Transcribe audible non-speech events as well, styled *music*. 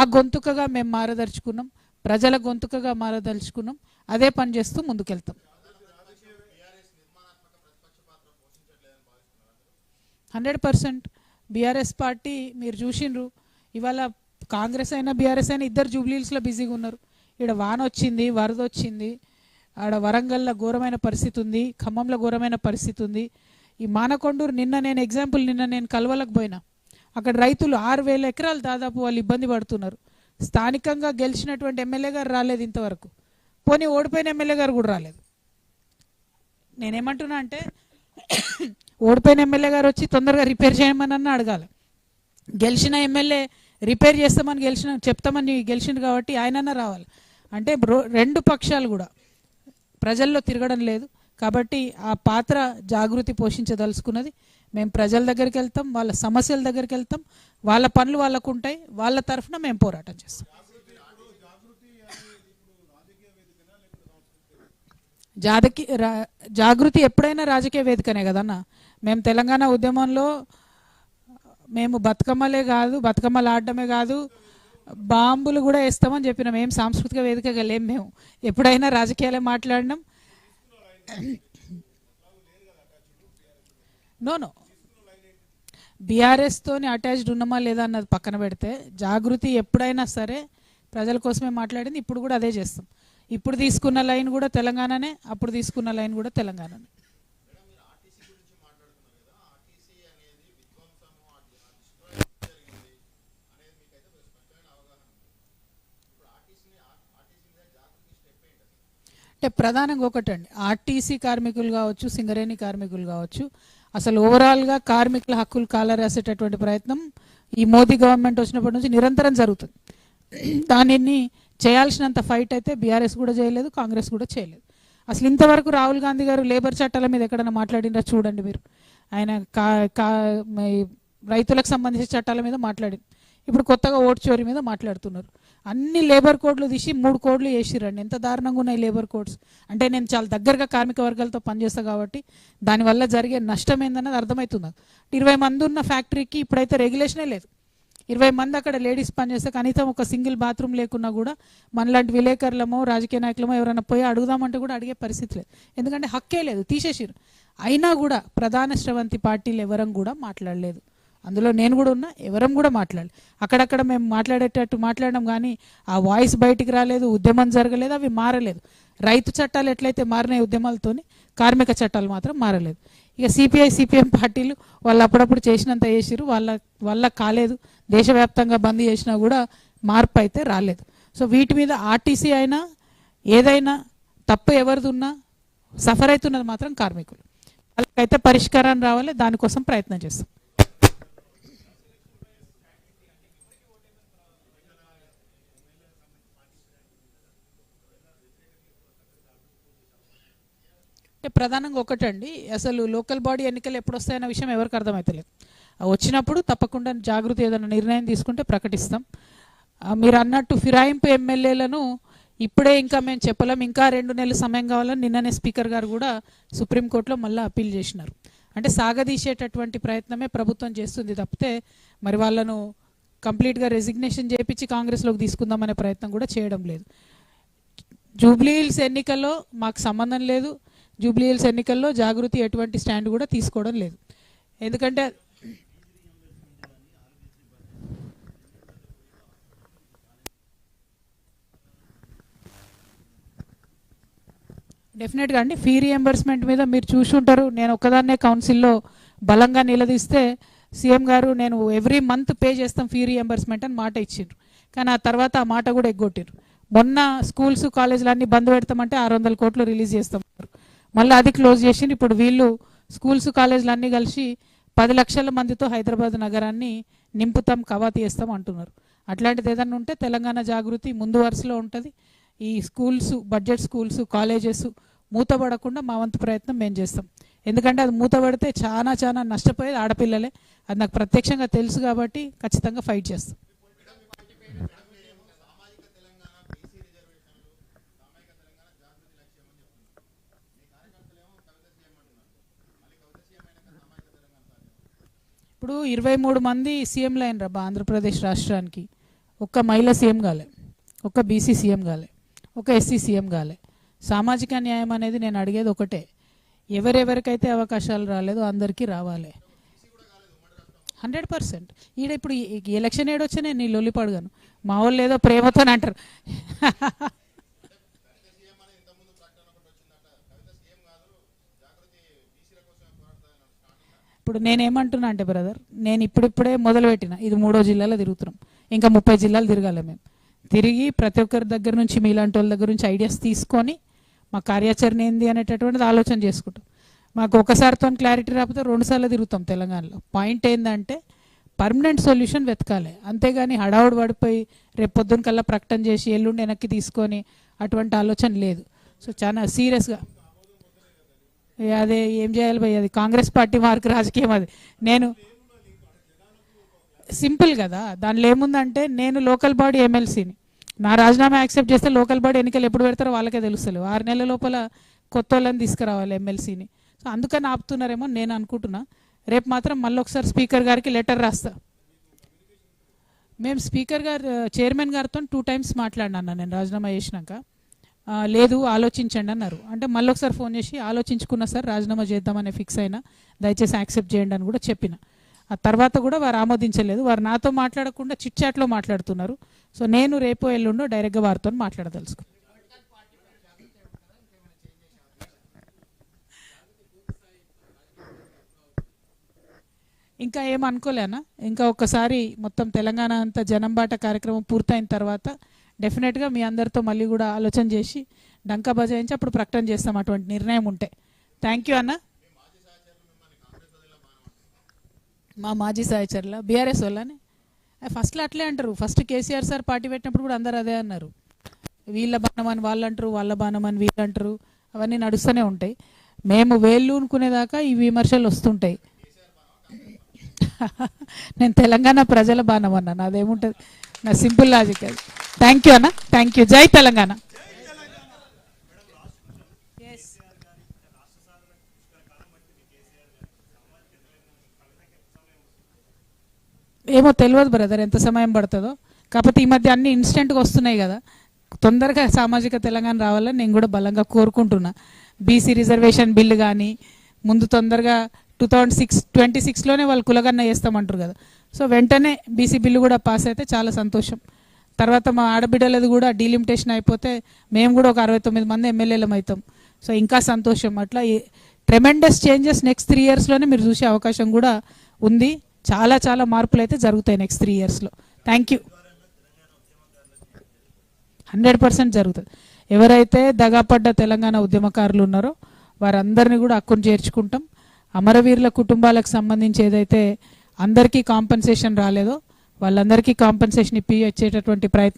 ఆ గొంతుకగా మేము మారదలుచుకున్నాం ప్రజల గొంతుకగా మారదలుచుకున్నాం అదే పని చేస్తూ ముందుకెళ్తాం. హండ్రెడ్ పర్సెంట్ బీఆర్ఎస్ పార్టీ మీరు చూసిండ్రు ఇవాళ కాంగ్రెస్ అయినా బీఆర్ఎస్ అయినా ఇద్దరు జూబ్లీస్లో బిజీగా ఉన్నారు. ఇక్కడ వాన వచ్చింది వరద వచ్చింది ఆడ వరంగల్లో ఘోరమైన పరిస్థితి ఉంది ఖమ్మంలో ఘోరమైన పరిస్థితి ఉంది. ఈ మానకొండూరు నిన్న నేను ఎగ్జాంపుల్ నిన్న నేను కలవలకు పోయినా. అక్కడ రైతులు ఆరు వేల ఎకరాలు దాదాపు వాళ్ళు ఇబ్బంది పడుతున్నారు. స్థానికంగా గెలిచినటువంటి ఎమ్మెల్యే గారు రాలేదు ఇంతవరకు. పోనీ ఓడిపోయిన ఎమ్మెల్యే గారు కూడా రాలేదు. నేనేమంటున్నా అంటే ఓడిపోయిన ఎమ్మెల్యే గారు వచ్చి తొందరగా రిపేర్ చేయమని అన్న అడగాలి. గెలిచిన ఎమ్మెల్యే రిపేర్ చేస్తామని గెలిచిన చెప్తామని గెలిచిండు కాబట్టి ఆయనన్నా రావాలి. అంటే రెండు పక్షాలు కూడా. ప్రజల్లో తిరగడం లేదు. కాబట్టి ఆ పాత్ర జాగృతి పోషించదలుచుకున్నది. మేము ప్రజల దగ్గరికి వెళ్తాం వాళ్ళ సమస్యల దగ్గరికి వెళ్తాం వాళ్ళ పనులు వాళ్ళకు ఉంటాయి వాళ్ళ తరఫున మేము పోరాటం చేస్తాం. జాదకి రా- జాగృతి ఎప్పుడైనా రాజకీయ వేదికనే కదన్న? మేము తెలంగాణ ఉద్యమంలో మేము బతుకమ్మలే కాదు బతుకమ్మలు ఆడటమే కాదు బాంబులు కూడా వేస్తామని చెప్పినాం. ఏం సాంస్కృతిక వేదికగా లేం మేము. ఎప్పుడైనా రాజకీయాలే మాట్లాడినాం. *clears throat* No no. బీఆర్ఎస్తోని అటాచ్డ్ ఉన్నామా లేదా అన్నది పక్కన పెడితే జాగృతి ఎప్పుడైనా సరే ప్రజల కోసమే మాట్లాడింది ఇప్పుడు కూడా అదే చేస్తాం. ఇప్పుడు తీసుకున్న లైన్ కూడా తెలంగాణనే అప్పుడు తీసుకున్న లైన్ కూడా తెలంగాణనే. అంటే ప్రధానంగా ఒకటండి. ఆర్టీసీ కార్మికులు కావచ్చు సింగరేణి కార్మికులు కావచ్చు అసలు ఓవరాల్గా కార్మికుల హక్కులు కాలరాసేటటువంటి ప్రయత్నం ఈ మోదీ గవర్నమెంట్ వచ్చినప్పటి నుంచి నిరంతరం జరుగుతుంది. దానిని చేయాల్సినంత ఫైట్ అయితే బీఆర్ఎస్ కూడా చేయలేదు కాంగ్రెస్ కూడా చేయలేదు. అసలు ఇంతవరకు రాహుల్ గాంధీ గారు లేబర్ చట్టాల మీద ఎక్కడైనా మాట్లాడినరా చూడండి మీరు. ఆయన కా కా రైతులకు సంబంధించిన చట్టాల మీద మాట్లాడింది ఇప్పుడు కొత్తగా ఓటు చోరీ మీద మాట్లాడుతున్నారు. అన్ని లేబర్ కోడ్లు తీసి మూడు కోడ్లు వేసిరండి ఎంత దారుణంగా ఉన్నాయి లేబర్ కోడ్స్? అంటే నేను చాలా దగ్గరగా కార్మిక వర్గాలతో పనిచేస్తా కాబట్టి దానివల్ల జరిగే నష్టం ఏందన్నది అర్థమవుతుంది? ఇరవై మంది ఉన్న ఫ్యాక్టరీకి ఇప్పుడైతే రెగ్యులేషనే లేదు. ఇరవై మంది అక్కడ లేడీస్ పనిచేస్తే కనీసం ఒక సింగిల్ బాత్రూమ్ లేకున్నా కూడా మనలాంటి విలేకరులమో రాజకీయ నాయకులమో ఎవరైనా పోయి అడుగుదామంటే కూడా అడిగే పరిస్థితి లేదు. ఎందుకంటే హక్కే లేదు తీసేసిరు అయినా కూడా ప్రధాన శ్రవంతి పార్టీలు ఎవరం కూడా మాట్లాడలేదు. అందులో నేను కూడా ఉన్నా ఎవరం కూడా మాట్లాడాలి. అక్కడక్కడ మేము మాట్లాడేటట్టు మాట్లాడడం కానీ ఆ వాయిస్ బయటికి రాలేదు ఉద్యమం జరగలేదు అవి మారలేదు. రైతు చట్టాలు ఎట్లయితే మారినాయి ఉద్యమాలతోని కార్మిక చట్టాలు మాత్రం మారలేదు. ఇక సిపిఐ సిపిఎం పార్టీలు వాళ్ళు అప్పుడప్పుడు చేసినంత చేసిరు వాళ్ళ వల్ల కాలేదు. దేశవ్యాప్తంగా బంద్ చేసినా కూడా మార్పు అయితే రాలేదు. సో వీటి మీద ఆర్టీసీ అయినా ఏదైనా తప్పు ఎవరిదున్నా సఫర్ అవుతున్నది మాత్రం కార్మికులు. వాళ్ళకైతే పరిష్కారం రావాలి దానికోసం ప్రయత్నం చేస్తాం. అంటే ప్రధానంగా ఒకటండి అసలు లోకల్ బాడీ ఎన్నికలు ఎప్పుడు వస్తాయన్న విషయం ఎవరికి అర్థమవుతలేదు వచ్చినప్పుడు తప్పకుండా జాగృతి ఏదైనా నిర్ణయం తీసుకుంటే ప్రకటిస్తాం. మీరు అన్నట్టు ఫిరాయింపు ఎమ్మెల్యేలను ఇప్పుడే ఇంకా మేము చెప్పలేం ఇంకా రెండు నెలల సమయం కావాలని నిన్ననే స్పీకర్ గారు కూడా సుప్రీంకోర్టులో మళ్ళీ అప్పీల్ చేసినారు. అంటే సాగదీసేటటువంటి ప్రయత్నమే ప్రభుత్వం చేస్తుంది తప్పితే మరి వాళ్ళను కంప్లీట్గా రెసిగ్నేషన్ చేపించి కాంగ్రెస్లోకి తీసుకుందామనే ప్రయత్నం కూడా చేయడం లేదు. జూబ్లీ హిల్స్ ఎన్నికల్లో మాకు సంబంధం లేదు. జూబ్లీహిల్స్ ఎన్నికల్లో జాగృతి ఎటువంటి స్టాండ్ కూడా తీసుకోవడం లేదు. ఎందుకంటే డెఫినెట్గా అండి ఫీ రియంబర్స్మెంట్ మీద మీరు చూసుంటారు. నేను ఒక్కదాన్నే కౌన్సిల్లో బలంగా నిలదీస్తే సీఎం గారు నేను ఎవ్రీ మంత్ పే చేస్తాం ఫీ రియంబర్స్మెంట్ అని మాట ఇచ్చిండ్రు. కానీ ఆ తర్వాత ఆ మాట కూడా ఎగ్గొట్టిరు మొన్న స్కూల్స్ కాలేజీలు అన్నీ బంద్ పెడతామంటే ఆరు వందల కోట్లు రిలీజ్ చేస్తాం మళ్ళీ అది క్లోజ్ చేసిండ్రు. ఇప్పుడు వీళ్ళు స్కూల్స్ కాలేజీలు అన్నీ కలిసి పది లక్షల మందితో హైదరాబాద్ నగరాన్ని నింపుతాం కవా చేస్తాం అంటున్నారు. అట్లాంటిది ఏదన్నా ఉంటే తెలంగాణ జాగృతి ముందు వరుసలో ఉంటుంది. ఈ స్కూల్స్ బడ్జెట్ స్కూల్స్ కాలేజెస్ మూతపడకుండా మా వంతు ప్రయత్నం మేము చేస్తాం. ఎందుకంటే అది మూతపడితే చాలా చాలా నష్టపోయేది ఆడపిల్లలే. అది నాకు ప్రత్యక్షంగా తెలుసు కాబట్టి ఖచ్చితంగా ఫైట్ చేస్తాం. ఇప్పుడు ఇరవై మూడు మంది సీఎంలు అయినరా ఆంధ్రప్రదేశ్ రాష్ట్రానికి? ఒక్క మహిళ సీఎం కాలే. ఒక్క బీసీ సీఎం కాలే. ఒక ఎస్సీ సీఎం కాలే. సామాజిక న్యాయం అనేది నేను అడిగేది ఒకటే. ఎవరెవరికైతే అవకాశాలు రాలేదో అందరికీ రావాలి. Hundred percent. ఈడ ఇప్పుడు ఎలక్షన్ ఏడొచ్చా నేను నీ లొల్లిపడగాను మా వాళ్ళు ఏదో ప్రేమతో అంటారు. ఇప్పుడు నేనేమంటున్నా అంటే బ్రదర్ నేను ఇప్పుడిప్పుడే మొదలుపెట్టిన. ఇది మూడో జిల్లాలో తిరుగుతున్నాం. ఇంకా ముప్పై జిల్లాలు తిరగాలి మేము. తిరిగి ప్రతి ఒక్కరి దగ్గర నుంచి మీలాంటి వాళ్ళ దగ్గర నుంచి ఐడియాస్ తీసుకొని మా కార్యాచరణ ఏంది అనేటటువంటిది ఆలోచన చేసుకుంటాం. మాకు ఒకసారితో క్లారిటీ రాకపోతే రెండుసార్లు తిరుగుతాం తెలంగాణలో. పాయింట్ ఏంటంటే పర్మనెంట్ సొల్యూషన్ వెతకాలి. అంతేగాని హడావుడు పడిపోయి రేపు పొద్దున కల్లా ప్రకటన చేసి ఎల్లుండి వెనక్కి తీసుకొని అటువంటి ఆలోచన లేదు. సో చాలా సీరియస్గా అదే ఏం చేయాలి భయ్ అది కాంగ్రెస్ పార్టీ మార్క్ రాజకీయం అది. నేను సింపుల్ కదా. దానిలో ఏముందంటే నేను లోకల్ బాడీ ఎమ్మెల్సీని. నా రాజీనామా యాక్సెప్ట్ చేస్తే లోకల్ బాడీ ఎన్నికలు ఎప్పుడు పెడతారో వాళ్ళకే తెలుస్తలేవు ఆరు నెలల లోపల కొత్త వాళ్ళని తీసుకురావాలి ఎమ్మెల్సీని. సో అందుకని ఆపుతున్నారేమో నేను అనుకుంటున్నా. రేపు మాత్రం మళ్ళీ ఒకసారి స్పీకర్ గారికి లెటర్ రాస్తా. మేము స్పీకర్ గారు చైర్మన్ గారితో టూ టైమ్స్ మాట్లాడినా నేను రాజీనామా చేసినాక. లేదు ఆలోచించండి అన్నారు. అంటే మళ్ళీ ఒకసారి ఫోన్ చేసి ఆలోచించుకున్నా సార్ రాజీనామా చేద్దామని ఫిక్స్ అయినా దయచేసి యాక్సెప్ట్ చేయండి అని కూడా చెప్పిన. ఆ తర్వాత కూడా వారు ఆమోదించలేదు. వారు నాతో మాట్లాడకుండా చిట్ చాట్లో మాట్లాడుతున్నారు. సో నేను రేపు ఎల్లుండో డైరెక్ట్గా వారితో మాట్లాడదలుచుకు ఇంకా ఏం అనుకోలేనా? ఇంకా ఒకసారి మొత్తం తెలంగాణ అంతా జనంబాట కార్యక్రమం పూర్తయిన తర్వాత డెఫినెట్గా మీ అందరితో మళ్ళీ కూడా ఆలోచన చేసి డంకా బజాయించి అప్పుడు ప్రకటన చేస్తాం. అటువంటి నిర్ణయం ఉంటే. థ్యాంక్ యూ అన్న. మా మాజీ సహచరుల బీఆర్ఎస్ వాళ్ళని. ఫస్ట్లో అట్లే అంటారు. ఫస్ట్ కేసీఆర్ సార్ పార్టీ పెట్టినప్పుడు కూడా అందరు అదే అన్నారు. వీళ్ళ బాణం అని వాళ్ళు అంటారు వాళ్ళ బాణం అని వీళ్ళు అంటారు అవన్నీ నడుస్తూనే ఉంటాయి. మేము వేళ్ళు అనుకునేదాకా ఈ విమర్శలు వస్తుంటాయి. *laughs* నేను తెలంగాణ ప్రజల బాణం అన్నా నాదేముంటుంది నా సింపుల్ లాజిక్ అది. థ్యాంక్ యూ అన్న. థ్యాంక్ యూ జై తెలంగాణ. ఏమో తెలియదు బ్రదర్ ఎంత సమయం పడుతుందో. కాకపోతే ఈ మధ్య అన్ని ఇన్స్టెంట్గా వస్తున్నాయి కదా. తొందరగా సామాజిక తెలంగాణ రావాలని నేను కూడా బలంగా కోరుకుంటున్నా. బీసీ రిజర్వేషన్ బిల్లు కానీ ముందు తొందరగా టూ థౌజండ్ సిక్స్ ట్వంటీ సిక్స్లోనే వాళ్ళు కులగన్న చేస్తామంటారు కదా. సో వెంటనే బీసీ బిల్లు కూడా పాస్ అయితే చాలా సంతోషం. తర్వాత మా ఆడబిడ్డలది కూడా డీలిమిటేషన్ అయిపోతే మేము కూడా ఒక అరవై తొమ్మిది మంది ఎమ్మెల్యేలం అవుతాం సో ఇంకా సంతోషం. అట్లా ట్రెమెండస్ చేంజెస్ నెక్స్ట్ త్రీ ఇయర్స్లోనే మీరు చూసే అవకాశం కూడా ఉంది. చాలా చాలా మార్పులు అయితే జరుగుతాయి నెక్స్ట్ త్రీ ఇయర్స్లో. Thank you. హండ్రెడ్ పర్సెంట్ జరుగుతుంది ఎవరైతే దగాపడ్డ తెలంగాణ ఉద్యమకారులు ఉన్నారో వారందరినీ కూడా అక్కును చేర్చుకుంటాం. అమరవీరుల కుటుంబాలకు సంబంధించి ఏదైతే అందరికీ కాంపెన్సేషన్ రాలేదో వాళ్ళందరికీ కాంపెన్సేషన్ ఇప్పి వచ్చేటటువంటి ప్రయత్నం